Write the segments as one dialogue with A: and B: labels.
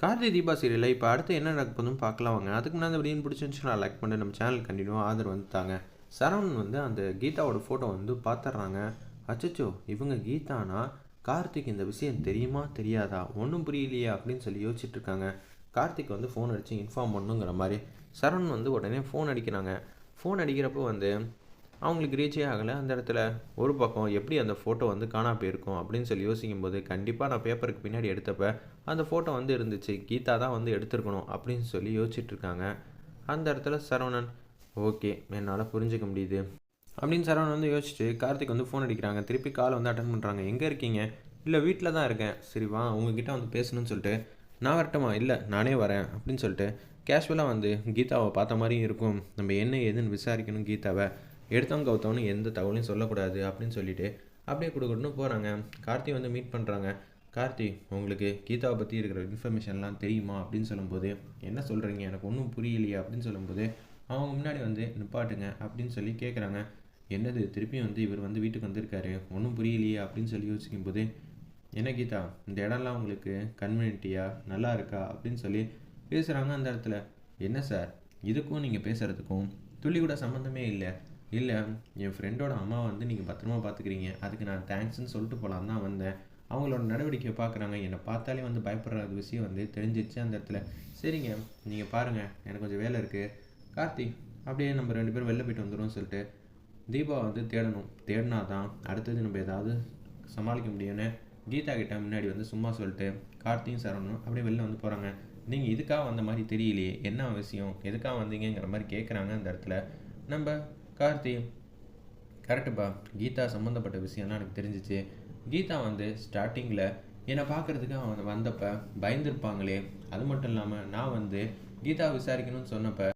A: கார்த்தி தீபா சீரியலில் இப்போ அடுத்து என்ன நடக்குதுன்னு பார்க்கலாம் வாங்க. அதுக்கு முன்னாடி அந்த வீடியோ பிடிச்சிருந்துச்சுன்னா லைக் பண்ணி நம்ம சேனல் கண்டினியூ ஆதரவு வந்து தாங்க. சரவணன் வந்து அந்த கீதாவோட ஃபோட்டோ வந்து பார்த்துட்றாங்க அச்சச்சோ இவங்க கீதானா? கார்த்திக் இந்த விஷயம் தெரியுமா தெரியாதா? ஒன்றும் புரியலையா அப்படின்னு சொல்லி யோசிச்சுட்டு இருக்காங்க. கார்த்திக் வந்து ஃபோன் அடித்து இன்ஃபார்ம் பண்ணுங்கிற மாதிரி. சரவணன் வந்து உடனே ஃபோன் அடிக்கிறாங்க. ஃபோன் அடிக்கிறப்போ வந்து அவங்களுக்கு ரீச்சே ஆகலை. அந்த இடத்துல ஒரு பக்கம் எப்படி அந்த ஃபோட்டோ வந்து காணா போயிருக்கும் அப்படின்னு சொல்லி யோசிக்கும் போது கண்டிப்பாக நான் பேப்பருக்கு பின்னாடி எடுத்தப்ப அந்த ஃபோட்டோ வந்து இருந்துச்சு. கீதா தான் வந்து எடுத்திருக்கணும் அப்படின்னு சொல்லி யோசிச்சுட்டு இருக்காங்க. அந்த இடத்துல சரவணன் ஓகே என்னால் புரிஞ்சுக்க முடியுது. அப்படின்னு சரவணன் வந்து யோசிச்சு கார்த்திக் வந்து ஃபோன் அடிக்கிறாங்க. திருப்பி காலை வந்து அட்டன் பண்ணுறாங்க எங்கே இருக்கீங்க? இல்லை வீட்டில் தான் இருக்கேன். சரி வா உங்ககிட்ட வந்து பேசணும்னு சொல்லிட்டு நான் வரட்டுமா? இல்லை நானே வரேன். அப்படின்னு சொல்லிட்டு கேஷுவலாக வந்து கீதாவை பார்த்த மாதிரியும் இருக்கும். நம்ம என்ன ஏதுன்னு விசாரிக்கணும் கீதாவை. எடுத்தவங்க கவுத்தவனு எந்த தகவலையும் சொல்லக்கூடாது அப்படின்னு சொல்லிட்டு அப்படியே கொடுக்கணும்னு போகிறாங்க கார்த்தி வந்து மீட் பண்ணுறாங்க கார்த்தி உங்களுக்கு கீதாவை பற்றி இருக்கிற இன்ஃபர்மேஷன்லாம் தெரியுமா அப்படின்னு சொல்லும்போது என்ன சொல்கிறீங்க எனக்கு ஒன்றும் புரியலையே அப்படின்னு சொல்லும்போது அவங்க முன்னாடி வந்து நிப்பாட்டுங்க அப்படின்னு சொல்லி கேட்குறாங்க என்னது திருப்பியும் வந்து இவர் வந்து வீட்டுக்கு வந்திருக்காரு. ஒன்றும் புரியலையே அப்படின்னு சொல்லி யோசிக்கும்போது என்ன கீதா இந்த இடம்லாம் உங்களுக்கு கன்வீனியா நல்லா இருக்கா? அப்படின்னு சொல்லி பேசுகிறாங்க அந்த இடத்துல. என்ன சார்? இதுக்கும் நீங்கள் பேசுகிறதுக்கும் துளி கூட சம்மந்தமே இல்லை. இல்லை என் ஃப்ரெண்டோட அம்மா வந்து நீங்கள் பத்திரமா பார்த்துக்கிறீங்க அதுக்கு நான் தேங்க்ஸ்ன்னு சொல்லிட்டு போகலாம் தான் வந்தேன். அவங்களோட நடவடிக்கையை பார்க்குறாங்க என்னை பார்த்தாலே வந்து பயப்படுற விஷயம் வந்து தெரிஞ்சிச்சு அந்த இடத்துல. சரிங்க நீங்கள் பாருங்கள் எனக்கு கொஞ்சம் வேலை இருக்குது கார்த்தி அப்படியே நம்ம ரெண்டு பேரும் வெளில போயிட்டு வந்துடும் சொல்லிட்டு தீபா வந்து தேடணும். தேடினா தான் அடுத்தது நம்ம ஏதாவது சமாளிக்க முடியும்னு கீதா கிட்ட முன்னாடி வந்து சும்மா சொல்லிட்டு கார்த்தியும் சரவணும் அப்படியே வெளில வந்து போகிறாங்க நீங்கள் இதுக்காக வந்த மாதிரி தெரியலையே. என்ன விஷயம்? எதுக்காக வந்தீங்கங்கிற மாதிரி கேட்குறாங்க அந்த இடத்துல. நம்ம கார்த்தி கரெக்டுப்பா கீதா சம்மந்தப்பட்ட விஷயம்லாம் எனக்கு தெரிஞ்சிச்சு. கீதா வந்து ஸ்டார்டிங்கில் என்னை பார்க்குறதுக்கு அவன் வந்தப்போ பயந்துருப்பாங்களே. அது மட்டும் இல்லாமல் நான் வந்து கீதா விசாரிக்கணும்னு சொன்னப்ப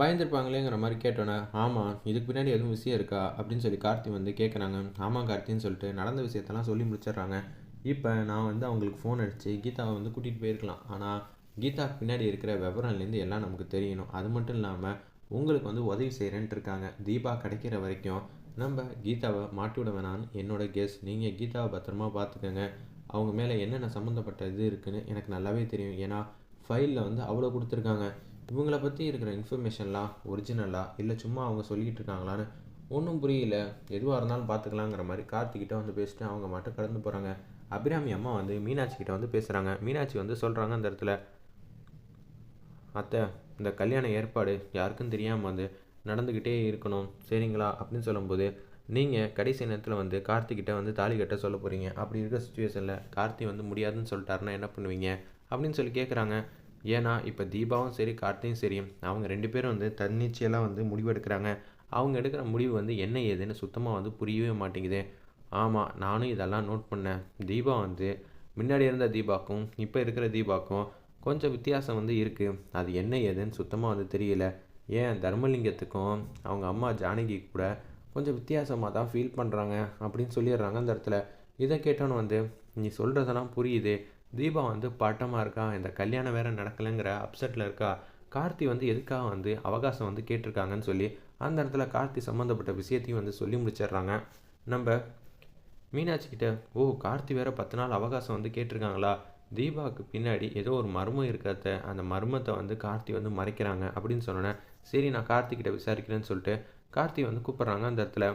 A: பயந்துருப்பாங்களேங்கிற மாதிரி கேட்டோன்னே ஆமாம் இதுக்கு பின்னாடி எதுவும் விஷயம் இருக்கா? அப்படின்னு சொல்லி கார்த்தி வந்து கேட்குறாங்க ஆமாம் கார்த்தின்னு சொல்லிட்டு நடந்த விஷயத்தெல்லாம் சொல்லி முடிச்சிடுறாங்க. இப்போ நான் வந்து அவங்களுக்கு ஃபோன் அடித்து கீதாவை வந்து கூட்டிகிட்டு போயிருக்கலாம். ஆனால் கீதா பின்னாடி இருக்கிற விவரம்லேருந்து எல்லாம் நமக்கு தெரியணும். அது மட்டும் இல்லாமல் உங்களுக்கு வந்து உதவி செய்கிறேன்ட்டு இருக்காங்க தீபா கிடைக்கிற வரைக்கும் நம்ம கீதாவை மாட்டி விட வேணான்னு என்னோட கெஸ் நீங்கள் கீதாவை பத்திரமா பார்த்துக்கோங்க. அவங்க மேலே என்னென்ன சம்மந்தப்பட்ட இது இருக்குதுன்னு எனக்கு நல்லாவே தெரியும். ஏன்னா ஃபைலில் வந்து அவ்வளோ கொடுத்துருக்காங்க. இவங்கள பற்றி இருக்கிற இன்ஃபர்மேஷன்லாம் ஒரிஜினலாக இல்லை சும்மா அவங்க சொல்லிக்கிட்டு இருக்காங்களான்னு ஒன்றும் புரியல. எதுவாக இருந்தாலும் பார்த்துக்கலாங்கிற மாதிரி கார்த்திகிட்ட வந்து பேசிட்டு அவங்க மட்டும் கடந்து போகிறாங்க அபிராமி அம்மா வந்து மீனாட்சி கிட்ட வந்து பேசுகிறாங்க மீனாட்சி வந்து சொல்கிறாங்க அந்த இடத்துல அத்தை இந்த கல்யாண ஏற்பாடு யாருக்கும் தெரியாமல் வந்து நடந்துக்கிட்டே இருக்கணும். சரிங்களா? அப்படின்னு சொல்லும்போது நீங்கள் கடைசி நேரத்தில் வந்து கார்த்திகிட்ட வந்து தாலி கட்ட சொல்ல போகிறீங்க அப்படி இருக்கிற சுச்சுவேஷனில் கார்த்தி வந்து முடியாதுன்னு சொல்லிட்டாருன்னா என்ன பண்ணுவீங்க? அப்படின்னு சொல்லி கேட்குறாங்க ஏன்னா இப்போ தீபாவும் சரி கார்த்தியும் சரி அவங்க ரெண்டு பேரும் வந்து தன்னிச்சையெல்லாம் வந்து முடிவு எடுக்கிறாங்க அவங்க எடுக்கிற முடிவு வந்து என்ன ஏதுன்னு சுத்தமாக வந்து புரியவே மாட்டேங்குது. ஆமாம் நானும் இதெல்லாம் நோட் பண்ணேன். தீபா வந்து முன்னாடி இருந்த தீபாக்கும் இப்போ இருக்கிற தீபாக்கும் கொஞ்சம் வித்தியாசம் வந்து இருக்குது அது என்ன ஏதுன்னு சுத்தமாக வந்து தெரியல. ஏன் தர்மலிங்கத்துக்கும் அவங்க அம்மா ஜானகி கூட கொஞ்சம் வித்தியாசமாக தான் ஃபீல் பண்ணுறாங்க அப்படின்னு சொல்லிடுறாங்க அந்த இடத்துல. இதை கேட்டோன்னு வந்து நீ சொல்கிறதெல்லாம் புரியுது. தீபா வந்து பட்டமாக இருக்கா? இந்த கல்யாணம் வேறு நடக்கலைங்கிற அப்செட்டில் இருக்கா? கார்த்தி வந்து எதுக்காக வந்து அவகாசம் வந்து கேட்டிருக்காங்கன்னு சொல்லி அந்த இடத்துல கார்த்தி சம்மந்தப்பட்ட விஷயத்தையும் வந்து சொல்லி முடிச்சிடுறாங்க. நம்ம மீனாட்சி கிட்ட ஓ கார்த்தி வேற பத்து நாள் அவகாசம் வந்து கேட்டிருக்காங்களா? தீபாவுக்கு பின்னாடி ஏதோ ஒரு மர்மம் இருக்கிறத அந்த மர்மத்தை வந்து கார்த்தி வந்து மறைக்கிறாங்க அப்படின்னு சொன்னோன்னே சரி நான் கார்த்திகிட்ட விசாரிக்கிறேன்னு சொல்லிட்டு கார்த்தி வந்து கூப்பிட்றாங்க அந்த இடத்துல.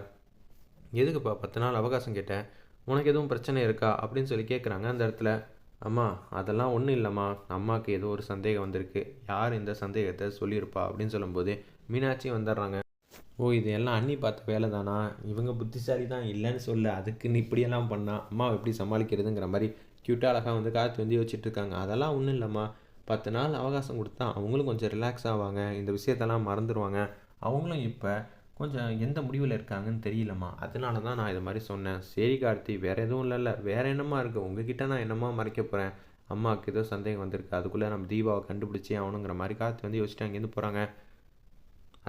A: எதுக்குப்பா பத்து நாள் அவகாசம் கேட்டேன் உனக்கு எதுவும் பிரச்சனை இருக்கா? அப்படின்னு சொல்லி கேட்குறாங்க அந்த இடத்துல. அம்மா அதெல்லாம் ஒன்றும் இல்லைம்மா. அம்மாவுக்கு ஏதோ ஒரு சந்தேகம் வந்திருக்கு. யார் இந்த சந்தேகத்தை சொல்லியிருப்பா? அப்படின்னு சொல்லும்போது மீனாட்சி வந்துடுறாங்க. ஓ இது எல்லாம் அண்ணி பார்த்த வேலை தானா? இவங்க புத்திசாலி தான் இல்லைன்னு சொல்ல. அதுக்கு நீ இப்படியெல்லாம் பண்ணால் அம்மாவை எப்படி சமாளிக்கிறதுங்கிற மாதிரி க்யூட்டாக அழகாக வந்து காற்று வந்து யோசிச்சுட்டு இருக்காங்க அதெல்லாம் ஒன்றும் இல்லைம்மா. பத்து நாள் அவகாசம் கொடுத்தா அவங்களும் கொஞ்சம் ரிலாக்ஸ் ஆவாங்க. இந்த விஷயத்தெல்லாம் மறந்துடுவாங்க அவங்களும் இப்போ கொஞ்சம் எந்த முடிவில் இருக்காங்கன்னு தெரியலம்மா. அதனால தான் நான் இது மாதிரி சொன்னேன். சரி கார்த்தி வேறு எதுவும் இல்லைல்ல. வேறு என்னம்மா இருக்குது உங்ககிட்ட நான் என்னம்மா மறைக்க போகிறேன் அம்மாவுக்கு ஏதோ சந்தேகம் வந்திருக்கு. அதுக்குள்ளே நம்ம தீபாவை கண்டுபிடிச்சே ஆகணுங்கிற மாதிரி காற்று வந்து யோசிச்சுட்டு அங்கேருந்து போகிறாங்க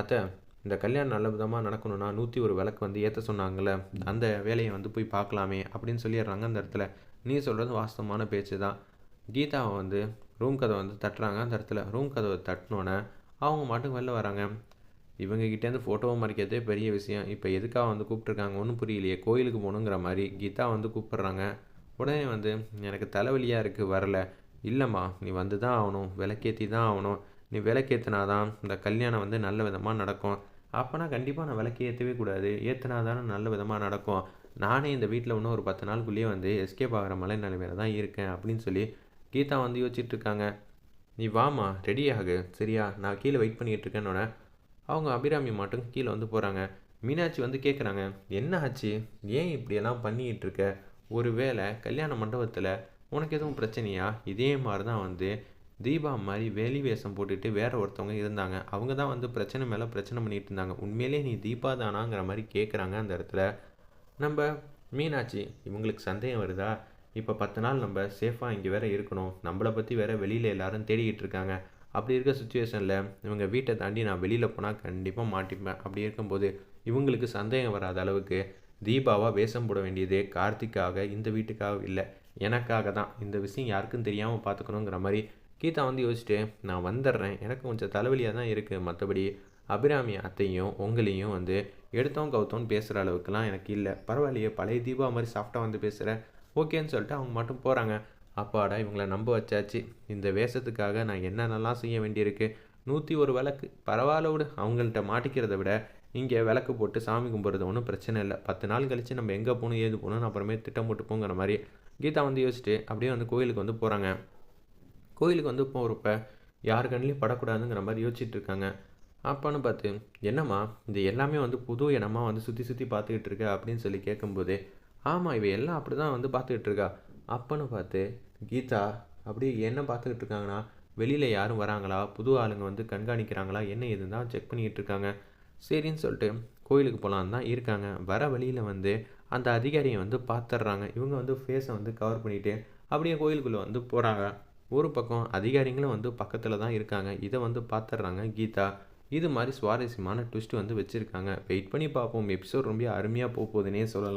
A: அத்தை இந்த கல்யாணம் நல்ல விதமாக நடக்கணும்னா நூற்றி ஒரு விளக்கு வந்து ஏற்ற சொன்னாங்கள்ல அந்த வேலையை வந்து போய் பார்க்கலாமே அப்படின்னு சொல்லிடுறாங்க அந்த இடத்துல. நீ சொல்கிறது வாஸ்தவமான பேச்சு தான். கீதாவை வந்து ரூம் கதவை வந்து தட்டுறாங்க. அந்த இடத்துல ரூம் கதவை தட்டினோன்னே அவங்க மாட்டுக்கு வெளில வராங்க. இவங்ககிட்டேருந்து ஃபோட்டோவை மறைக்கிறதே பெரிய விஷயம். இப்போ எதுக்காக வந்து கூப்பிட்ருக்காங்க ஒன்றும் புரியலையே. கோயிலுக்கு போகணுங்கிற மாதிரி கீதா வந்து கூப்பிட்றாங்க. உடனே வந்து எனக்கு தலைவலியாக இருக்குது வரல. இல்லைம்மா நீ வந்து தான் ஆகணும். விளக்கேற்றி தான் ஆகணும். நீ விளக்கேற்றினா தான் இந்த கல்யாணம் வந்து நல்ல விதமாக நடக்கும். அப்போனா கண்டிப்பாக நான் விளக்கு ஏற்றவே கூடாது. ஏற்றினா தானே நல்ல விதமாக நடக்கும். நானே இந்த வீட்டில் இன்னும் ஒரு பத்து நாளுக்குள்ளேயே வந்து எஸ்கேப் ஆகிற மலை நிலைமையில தான் இருக்கேன் அப்படின்னு சொல்லி கீதா வந்து யோசிச்சுட்ருக்காங்க. நீ வாமா ரெடி ஆகு. சரியா? நான் கீழே வெயிட் பண்ணிகிட்டு இருக்கேன்னொன்னே அவங்க அபிராமி மட்டும் கீழே வந்து போகிறாங்க மீனாட்சி வந்து கேட்குறாங்க என்ன ஆச்சு? ஏன் இப்படியெல்லாம் பண்ணிக்கிட்டு இருக்க ஒரு வேளை கல்யாண மண்டபத்தில் உனக்கு எதுவும் பிரச்சனையா? இதே மாதிரி தான் வந்து தீபா மாதிரி வேலி வேஷம் போட்டுட்டு வேற ஒருத்தவங்க இருந்தாங்க. அவங்க தான் வந்து பிரச்சனை மேலே பிரச்சனை பண்ணிகிட்டு இருந்தாங்க உண்மையிலே நீ தீபா தானாங்கிற மாதிரி கேட்குறாங்க அந்த இடத்துல. நம்ம மீனாட்சி இவங்களுக்கு சந்தேகம் வருதா? இப்போ பத்து நாள் நம்ம சேஃபாக இங்கே வேறு இருக்கணும். நம்மளை பற்றி வேறு வெளியில் எல்லாரும் தேடிக்கிட்டு இருக்காங்க. அப்படி இருக்க சுச்சுவேஷனில் இவங்க வீட்டை தாண்டி நான் வெளியில் போனால் கண்டிப்பாக மாட்டிப்பேன். அப்படி இருக்கும்போது இவங்களுக்கு சந்தேகம் வராத அளவுக்கு தீபாவாக வேஷம் போட வேண்டியது கார்த்திக்காக இந்த வீட்டுக்காக இல்லை எனக்காக தான். இந்த விஷயம் யாருக்கும் தெரியாமல் பார்த்துக்கணுங்கிற மாதிரி கீதா வந்து யோசிச்சுட்டு நான் வந்துடுறேன். எனக்கு கொஞ்சம் தலைவலியாக தான் இருக்குது மற்றபடி அபிராமி அத்தையும் உங்களையும் வந்து எடுத்தோம் கவுத்தோன்னு பேசுகிற அளவுக்குலாம் எனக்கு இல்லை. பரவாயில்லையே பழைய தீபா மாதிரி சாஃப்டாக வந்து பேசுகிறேன் ஓகேன்னு சொல்லிட்டு அவங்க மட்டும் போகிறாங்க அப்பாடா இவங்களை நம்ப வச்சாச்சு. இந்த வேஷத்துக்காக நான் என்னென்னலாம் செய்ய வேண்டியிருக்கு? நூற்றி ஒரு விளக்கு. பரவாயில்ல விடு அவங்கள்ட்ட மாட்டிக்கிறத விட இங்கே விளக்கு போட்டு சாமி கும்பிட்றது ஒன்றும் பிரச்சனை இல்லை. பத்து நாள் கழித்து நம்ம எங்கே போகணும் ஏது போகணும்னு அப்புறமே திட்டம் போட்டு போங்கிற மாதிரி கீதா வந்து யோசிச்சுட்டு அப்படியே வந்து கோயிலுக்கு வந்து போகிறாங்க கோயிலுக்கு வந்து போகிறப்ப யார் கண்ணிலையும் படக்கூடாதுங்கிற மாதிரி யோசிச்சுட்டு இருக்காங்க. அப்போன்னு பார்த்து என்னம்மா இது எல்லாமே வந்து புது இடமா வந்து சுற்றி சுற்றி பார்த்துக்கிட்டு இருக்க? அப்படின்னு சொல்லி கேட்கும்போது ஆமாம் இவ எல்லாம் அப்படி தான் வந்து பார்த்துக்கிட்டு இருக்கா. அப்பன்னு பார்த்து கீதா அப்படி என்ன பார்த்துக்கிட்டு இருக்காங்கன்னா வெளியில் யாரும் வராங்களா? புது ஆளுங்க வந்து கண்காணிக்கிறாங்களா? என்ன இதுன்னு தான் செக் பண்ணிக்கிட்டு இருக்காங்க. சரின்னு சொல்லிட்டு கோயிலுக்கு போகலான்னு தான் இருக்காங்க. வர வழியில் வந்து அந்த அதிகாரியை வந்து பார்த்துட்றாங்க இவங்க வந்து ஃபேஸை வந்து கவர் பண்ணிவிட்டு அப்படியே கோயிலுக்குள்ளே வந்து போகிறாங்க ஒரு பக்கம் அதிகாரிங்களும் வந்து பக்கத்தில் தான் இருக்காங்க. இதை வந்து பார்த்துட்றாங்க கீதா. இது மாதிரி சுவாரஸ்யமான ட்விஸ்ட் வந்து வச்சுருக்காங்க. வெயிட் பண்ணி பார்ப்போம். எபிசோட் ரொம்ப அருமையாக போகுதுன்னே சொல்லலாம்.